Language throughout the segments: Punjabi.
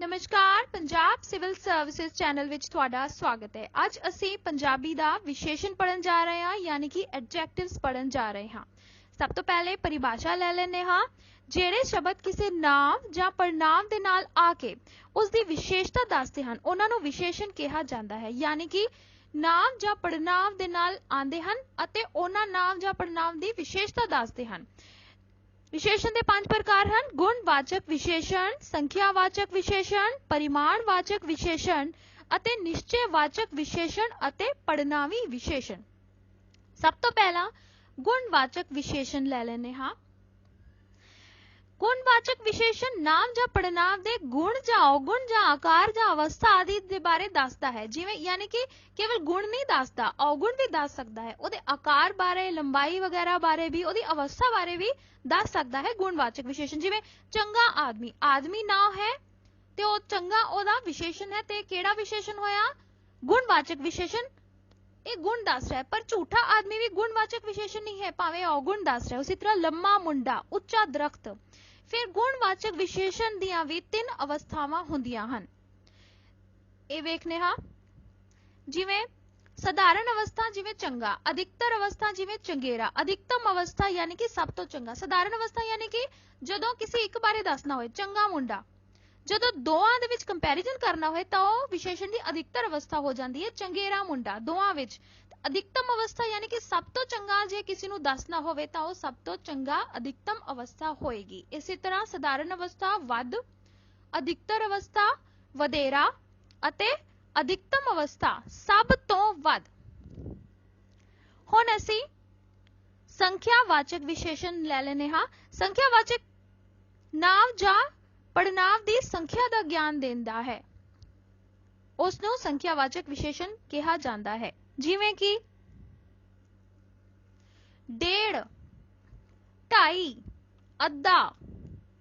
ਨਮਸਕਾਰ, ਪੰਜਾਬ ਸਿਵਲ ਸਰਵਿਸਿਜ਼ ਚੈਨਲ ਵਿੱਚ ਤੁਹਾਡਾ ਸਵਾਗਤ ਹੈ। ਅੱਜ ਅਸੀਂ ਪੰਜਾਬੀ ਦਾ ਵਿਸ਼ੇਸ਼ਣ ਪੜਨ ਜਾ ਰਹੇ ਹਾਂ, ਯਾਨੀ ਕਿ ਐਡਜੈਕਟਿਵਸ ਪੜਨ ਜਾ ਰਹੇ ਹਾਂ। ਸਭ ਤੋਂ ਪਹਿਲੇ ਪਰਿਭਾਸ਼ਾ ਲੈ ਲੈਨੇ ਹਾਂ। ਜਿਹੜੇ ਸ਼ਬਦ ਕਿਸੇ ਨਾਮ ਜਾਂ ਪੜਨਾਮ ਦੇ ਨਾਲ ਆ ਕੇ ਉਸ ਦੀ ਵਿਸ਼ੇਸ਼ਤਾ ਦੱਸਦੇ ਹਨ, ਉਹਨਾਂ ਨੂੰ ਵਿਸ਼ੇਸ਼ਣ ਕਿਹਾ ਜਾਂਦਾ ਹੈ। ਯਾਨੀ ਕਿ ਨਾਮ ਜਾਂ ਪੜਨਾਮ ਦੇ ਨਾਲ ਆਉਂਦੇ ਹਨ ਅਤੇ ਉਹਨਾਂ ਨਾਮ ਜਾਂ ਪੜਨਾਮ ਦੀ ਵਿਸ਼ੇਸ਼ਤਾ ਦੱਸਦੇ ਹਨ। ਵਿਸ਼ੇਸ਼ਣ ਦੇ ਪੰਜ ਪ੍ਰਕਾਰ ਹਨ। ਗੁਣਵਾਚਕ ਵਿਸ਼ੇਸ਼ਣ, ਸੰਖਿਆਵਾਚਕ ਵਿਸ਼ੇਸ਼ਣ, ਪਰਿਮਾਣਵਾਚਕ ਵਿਸ਼ੇਸ਼ਣ ਅਤੇ ਨਿਸ਼ਚੈਵਾਚਕ ਵਿਸ਼ੇਸ਼ਣ ਅਤੇ ਪੜਨਾਵੀ ਵਿਸ਼ੇਸ਼ਣ। ਸਭ ਤੋਂ ਪਹਿਲਾਂ ਗੁਣਵਾਚਕ ਵਿਸ਼ੇਸ਼ਣ ਲੈ ਲੈਨੇ ਹਾਂ। ਗੁਣਵਾਚਕ ਵਿਸ਼ੇਸ਼ਣ ਨਾਮ ਜਾਂ ਪੜਨਾਮ ਦੇ ਗੁਣ ਜਾਂ ਔਗੁਣ ਜਾਂ ਆਕਾਰ ਜਾਂ ਅਵਸਥਾ ਆਦਿ ਦੇ ਬਾਰੇ ਦੱਸਦਾ ਹੈ। ਜਿਵੇਂ ਯਾਨੀ ਕਿ ਕੇਵਲ ਗੁਣ ਨਹੀਂ ਦੱਸਦਾ, ਔਗੁਣ ਵੀ ਦੱਸ ਸਕਦਾ ਹੈ। ਉਹਦੇ ਆਕਾਰ ਬਾਰੇ, ਲੰਬਾਈ ਵਗੈਰਾ ਬਾਰੇ ਵੀ, ਉਹਦੀ ਅਵਸਥਾ ਬਾਰੇ ਵੀ ਦੱਸ ਸਕਦਾ ਹੈ ਗੁਣਵਾਚਕ ਵਿਸ਼ੇਸ਼ਣ। ਜਿਵੇਂ ਚੰਗਾ ਆਦਮੀ ਆਦਮੀ ਨਾਮ ਹੈ ਤੇ ਉਹ ਚੰਗਾ ਉਹਦਾ ਵਿਸ਼ੇਸ਼ਣ ਹੈ ਤੇ ਕਿਹੜਾ ਵਿਸ਼ੇਸ਼ਣ ਹੋਇਆ? ਗੁਣਵਾਚਕ ਵਿਸ਼ੇਸ਼ਣ। ਇਹ ਗੁਣ ਦੱਸ ਰਿਹਾ ਹੈ, ਪਰ ਝੂਠਾ ਆਦਮੀ ਵੀ ਗੁਣਵਾਚਕ ਵਿਸ਼ੇਸ਼ਣ ਨਹੀਂ ਹੈ, ਭਾਵੇਂ ਔਗੁਣ ਦੱਸ ਰਿਹਾ ਉਸੇ ਤਰ੍ਹਾਂ ਲੰਮਾ ਮੁੰਡਾ, ਉੱਚਾ ਦਰਖਤ ਫਿਰ ਗੁਣਵਾਚਕ ਵਿਸ਼ੇਸ਼ਣ ਦੀਆਂ ਵੀ ਤਿੰਨ ਅਵਸਥਾਵਾਂ ਹੁੰਦੀਆਂ ਹਨ। ਇਹ ਵੇਖਨੇ ਹਾਂ। ਜਿਵੇਂ ਸਧਾਰਨ ਅਵਸਥਾ ਜਿਵੇਂ ਚੰਗਾ, ਅਧਿਕਤਰ ਅਵਸਥਾ ਜਿਵੇਂ ਚੰਗੇਰਾ, ਅਧਿਕਤਮ ਅਵਸਥਾ ਯਾਨੀ ਕਿ ਸਭ ਤੋਂ ਚੰਗਾ। ਸਧਾਰਨ ਅਵਸਥਾ ਯਾਨੀ ਕਿ ਜਦੋਂ ਕਿਸੇ ਇੱਕ ਬਾਰੇ ਦੱਸਣਾ ਹੋਏ, ਚੰਗਾ ਮੁੰਡਾ। ਜਦੋਂ ਦੋਵਾਂ ਦੇ ਵਿੱਚ ਕੰਪੈਰੀਜ਼ਨ ਕਰਨਾ ਹੋਏ ਤਾਂ ਉਹ ਵਿਸ਼ੇਸ਼ਣ ਦੀ ਅਧਿਕਤਰ ਅਵਸਥਾ ਹੋ ਜਾਂਦੀ ਹੈ, ਚੰਗੇਰਾ ਮੁੰਡਾ, ਦੋਵਾਂ ਵਿੱਚ। ਅਧਿਕਤਮ ਅਵਸਥਾ ਯਾਨੀ ਕਿ ਸਭ ਤੋਂ ਚੰਗਾ ਜੇ ਕਿਸੇ ਨੂੰ ਦੱਸਣਾ ਹੋਵੇ ਤਾਂ ਉਹ ਸਭ ਤੋਂ ਚੰਗਾ ਅਧਿਕਤਮ ਅਵਸਥਾ ਹੋਏਗੀ। ਇਸੇ ਤਰ੍ਹਾਂ ਸਧਾਰਨ ਅਵਸਥਾ ਵੱਧ, ਅਧਿਕਤਰ ਅਵਸਥਾ ਵਧੇਰਾ ਅਤੇ ਅਧਿਕਤਮ ਅਵਸਥਾ ਸਭ ਤੋਂ ਵੱਧ। ਹੁਣ ਅਸੀਂ ਸੰਖਿਆਵਾਚਕ ਵਿਸ਼ੇਸ਼ਣ ਲੈ ਲੈਨੇ ਹਾਂ। ਸੰਖਿਆਵਾਚਕ ਨਾਮ ਜਾਂ ਪੜਨਾਮ ਦੀ ਸੰਖਿਆ ਦਾ ਗਿਆਨ ਦਿੰਦਾ ਹੈ। ਉਸ ਨੂੰ ਸੰਖਿਆਵਾਚਕ ਵਿਸ਼ੇਸ਼ਣ ਕਿਹਾ ਜਾਂਦਾ ਹੈ। ਜਿਵੇਂ ਕਿ ਡੇਢ, ਢਾਈ, ਅੱਧਾ,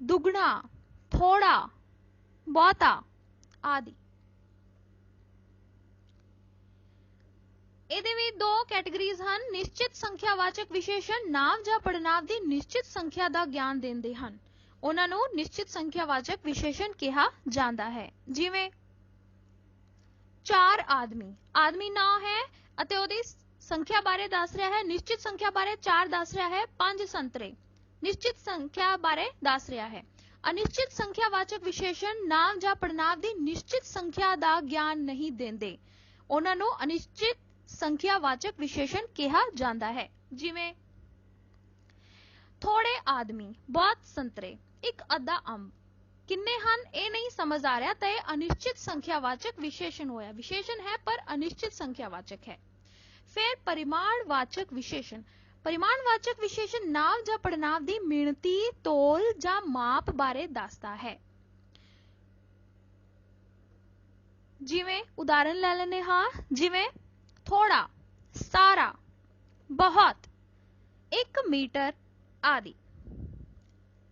ਦੁੱਗਣਾ ਥੋੜਾ ਬਹੁਤਾ ਆਦਿ। ਇਹਦੇ ਵੀ ਦੋ ਕੈਟਾਗਰੀਜ਼ ਹਨ, ਨਿਸ਼ਚਿਤ ਸੰਖਿਆਵਾਚਕ ਵਿਸ਼ੇਸ਼ਣ ਨਾਮ ਜਾਂ ਪੜਨਾਵ ਦੀ ਨਿਸ਼ਚਿਤ ਸੰਖਿਆ ਦਾ ਗਿਆਨ ਦਿੰਦੇ ਹਨ। ਉਹਨਾਂ ਨੂੰ ਨਿਸ਼ਚਿਤ ਸੰਖਿਆਵਾਚਕ ਵਿਸ਼ੇਸ਼ਣ ਕਿਹਾ ਜਾਂਦਾ ਹੈ। ਜਿਵੇਂ ਚਾਰ ਆਦਮੀ। ਆਦਮੀ ਨਾਂ ਹੈ ਅਤੇ ਉਹਦੀ ਸੰਖਿਆ ਬਾਰੇ ਦੱਸ ਰਿਹਾ ਹੈ, ਨਿਸ਼ਚਿਤ ਸੰਖਿਆ ਬਾਰੇ 4 ਦੱਸ ਰਿਹਾ ਹੈ 5 ਸੰਤਰੇ। ਨਿਸ਼ਚਿਤ ਸੰਖਿਆ ਬਾਰੇ ਦੱਸ ਰਿਹਾ ਹੈ। ਅਨਿਸ਼ਚਿਤ ਸੰਖਿਆਵਾਚਕ ਵਿਸ਼ੇਸ਼ਣ ਨਾਮ ਜਾਂ ਪੜਨਾਮ ਦੀ ਨਿਸ਼ਚਿਤ ਸੰਖਿਆ ਦਾ ਗਿਆਨ ਨਹੀਂ ਦਿੰਦੇ। ਉਹਨਾਂ ਨੂੰ ਅਨਿਸ਼ਚਿਤ ਸੰਖਿਆਵਾਚਕ ਵਿਸ਼ੇਸ਼ਣ ਕਿਹਾ ਜਾਂਦਾ ਹੈ। ਜਿਵੇਂ, ਥੋੜੇ ਆਦਮੀ, ਬਹੁਤ ਸੰਤਰੇ, ਇੱਕ ਅੱਧਾ ਅੰਬ। ਕਿੰਨੇ ਹਨ ਇਹ ਨਹੀਂ ਸਮਝ ਆ ਰਿਹਾ ਤਾਂ ਇਹ ਅਨਿਸ਼ਚਿਤ ਸੰਖਿਆਵਾਚਕ ਵਿਸ਼ੇਸ਼ਣ ਹੋਇਆ ਵਿਸ਼ੇਸ਼ਣ ਹੈ ਪਰ ਅਨਿਸ਼ਚਿਤ ਸੰਖਿਆਵਾਚਕ ਹੈ ਫਿਰ ਪਰਿਮਾਣਵਾਚਕ ਵਿਸ਼ੇਸ਼ਣ ਪਰਿਮਾਣਵਾਚਕ ਵਿਸ਼ੇਸ਼ਣ ਨਾਮ ਜਾਂ ਪੜਨਾਮ ਦੀ ਮਿਣਤੀ ਤੋਲ ਜਾਂ ਮਾਪ ਬਾਰੇ ਦੱਸਦਾ ਹੈ ਜਿਵੇਂ ਉਦਾਹਰਨ ਲੈ ਲੈਨੇ ਹਾਂ ਜਿਵੇਂ ਥੋੜਾ ਸਾਰਾ ਬਹੁਤ 1 ਮੀਟਰ ਆਦਿ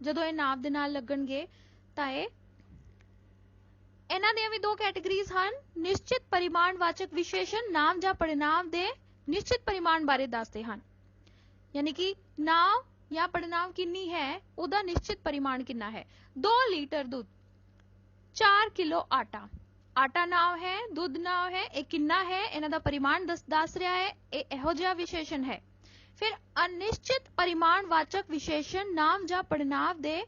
ਜਦੋਂ ਇਹ ਨਾਮ ਦੇ ਨਾਲ ਲੱਗਣਗੇ ਤਾਂ ਇਹ ਇਹਨਾਂ ਦੀਆਂ ਵੀ ਦੋ ਕੈਟਾਗਰੀਜ਼ ਹਨ ਨਿਸ਼ਚਿਤ ਪਰਿਮਾਣਵਾਚਕ ਵਿਸ਼ੇਸ਼ਣ ਨਾਮ ਜਾਂ ਪੜਨਾਮ ਦੇ ਨਿਸ਼ਚਿਤ ਪਰਿਮਾਣ ਬਾਰੇ ਦੱਸਦੇ ਹਨ ਯਾਨੀ ਕਿ ਨਾਮ ਜਾਂ ਪੜਨਾਮ ਕਿੰਨੀ ਹੈ ਉਹਦਾ ਨਿਸ਼ਚਿਤ ਪਰਿਮਾਣ ਕਿੰਨਾ ਹੈ 2 ਲੀਟਰ ਦੁੱਧ 4 ਕਿਲੋ ਆਟਾ ਆਟਾ ਨਾਮ ਹੈ ਦੁੱਧ ਨਾਮ ਹੈ ਇਹ ਕਿੰਨਾ ਹੈ ਇਹਨਾਂ ਦਾ ਪਰਿਮਾਣ ਦੱਸ ਦੱਸ ਰਿਹਾ ਹੈ ਇਹ ਇਹੋ ਜਿਹਾ ਵਿਸ਼ੇਸ਼ਣ ਹੈ ਫਿਰ ਅਨਿਸ਼ਚਿਤ ਪਰਿਮਾਣਵਾਚਕ ਵਿਸ਼ੇਸ਼ਣ ਨਾਮ ਜਾਂ ਪੜਨਾਮ ਦੇ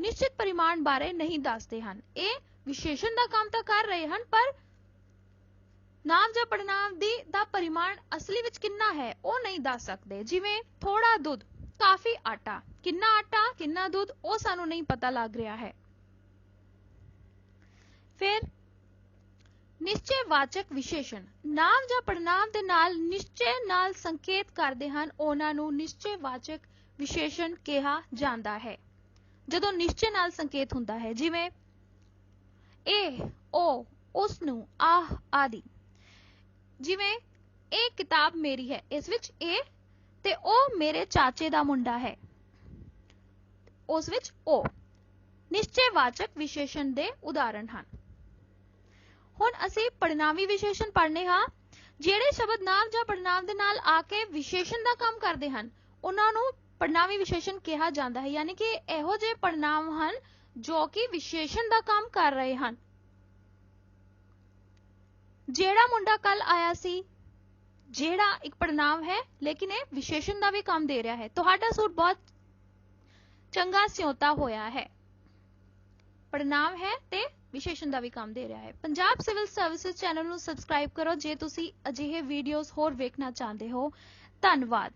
ਨਿਸ਼ਚਿਤ ਪਰਿਮਾਣ ਬਾਰੇ ਨਹੀਂ ਦੱਸਦੇ ਹਨ। ਇਹ ਵਿਸ਼ੇਸ਼ਣ ਦਾ ਕੰਮ ਤਾਂ ਕਰ ਰਹੇ ਹਨ, ਪਰ ਨਾਮ ਜਾਂ ਪੜਨਾਮ ਦੀ ਦਾ ਪਰਿਮਾਣ ਅਸਲੀ ਵਿੱਚ ਕਿੰਨਾ ਹੈ, ਉਹ ਨਹੀਂ ਦੱਸ ਸਕਦੇ। ਜਿਵੇਂ ਥੋੜਾ ਦੁੱਧ, ਕਾਫੀ ਆਟਾ। ਕਿੰਨਾ ਆਟਾ, ਕਿੰਨਾ ਦੁੱਧ, ਉਹ ਸਾਨੂੰ ਨਹੀਂ ਪਤਾ ਲੱਗ ਰਿਹਾ ਹੈ। ਫਿਰ ਨਿਸ਼ਚੈਵਾਚਕ ਵਿਸ਼ੇਸ਼ਣ। ਨਾਮ ਜਾਂ ਪੜਨਾਮ ਦੇ ਨਾਲ ਨਿਸ਼ਚੈ ਨਾਲ ਸੰਕੇਤ ਕਰਦੇ ਹਨ। ਉਹਨਾਂ ਨੂੰ ਨਿਸ਼ਚੈਵਾਚਕ ਵਿਸ਼ੇਸ਼ਣ ਕਿਹਾ ਜਾਂਦਾ ਹੈ। ਜਦੋਂ ਨਿਸ਼ਚੈ ਨਾਲ ਸੰਕੇਤ ਹੁੰਦਾ ਹੈ, ਜਿਵੇਂ, ਇਹ, ਉਹ ਉਸ ਨੂੰ ਆਹ, ਆਦਿ। ਜਿਵੇਂ, ਇਹ ਕਿਤਾਬ ਮੇਰੀ ਹੈ, ਇਸ ਵਿੱਚ ਇਹ ਤੇ ਉਹ ਮੇਰੇ ਚਾਚੇ ਦਾ ਮੁੰਡਾ ਹੈ। ਉਸ ਵਿੱਚ ਉਹ। ਨਿਸ਼ਚੈਵਾਚਕ ਵਿਸ਼ੇਸ਼ਣ ਦੇ ਉਦਾਹਰਣ ਹਨ। ਹੁਣ ਅਸੀਂ ਪੜਨਾਮੀ ਵਿਸ਼ੇਸ਼ਣ ਪੜ੍ਹਨੇ ਹਾਂ, ਜਿਹੜੇ ਸ਼ਬਦ ਨਾਮ ਜਾਂ ਪੜਨਾਮ ਦੇ ਨਾਲ ਆ ਕੇ ਵਿਸ਼ੇਸ਼ਣ ਦਾ ਕੰਮ ਕਰਦੇ ਹਨ, ਉਹਨਾਂ ਨੂੰ ਪੜਨਾਮੀ ਵਿਸ਼ੇਸ਼ਣ ਕਿਹਾ ਜਾਂਦਾ ਹੈ, ਯਾਨੀ ਕਿ ਇਹੋ ਜਿਹੇ ਪੜਨਾਮ ਹਨ ਜੋ ਕਿ ਵਿਸ਼ੇਸ਼ਣ ਦਾ ਕੰਮ ਕਰ ਰਹੇ ਹਨ। ਜਿਹੜਾ ਮੁੰਡਾ ਕੱਲ ਆਇਆ ਸੀ, ਜਿਹੜਾ ਇੱਕ ਪੜਨਾਮ ਹੈ, ਲੇਕਿਨ ਇਹ ਵਿਸ਼ੇਸ਼ਣ ਦਾ ਵੀ ਕੰਮ ਦੇ ਰਿਹਾ ਹੈ। ਤੁਹਾਡਾ ਸੂਟ ਬਹੁਤ ਚੰਗਾ ਸਿਉਂਤਾ ਹੋਇਆ ਹੈ। ਪੜਨਾਮ ਹੈ ਤੇ ਵਿਸ਼ੇਸ਼ਣ ਦਾ ਵੀ ਕੰਮ ਦੇ ਰਿਹਾ ਹੈ। ਪੰਜਾਬ ਸਿਵਲ ਸਰਵਿਸਿਜ਼ ਚੈਨਲ ਨੂੰ ਸਬਸਕ੍ਰਾਈਬ ਕਰੋ ਜੇ ਤੁਸੀਂ ਅਜਿਹੇ ਵੀਡੀਓਜ਼ ਹੋਰ ਵੇਖਣਾ ਚਾਹੁੰਦੇ ਹੋ। ਧੰਨਵਾਦ।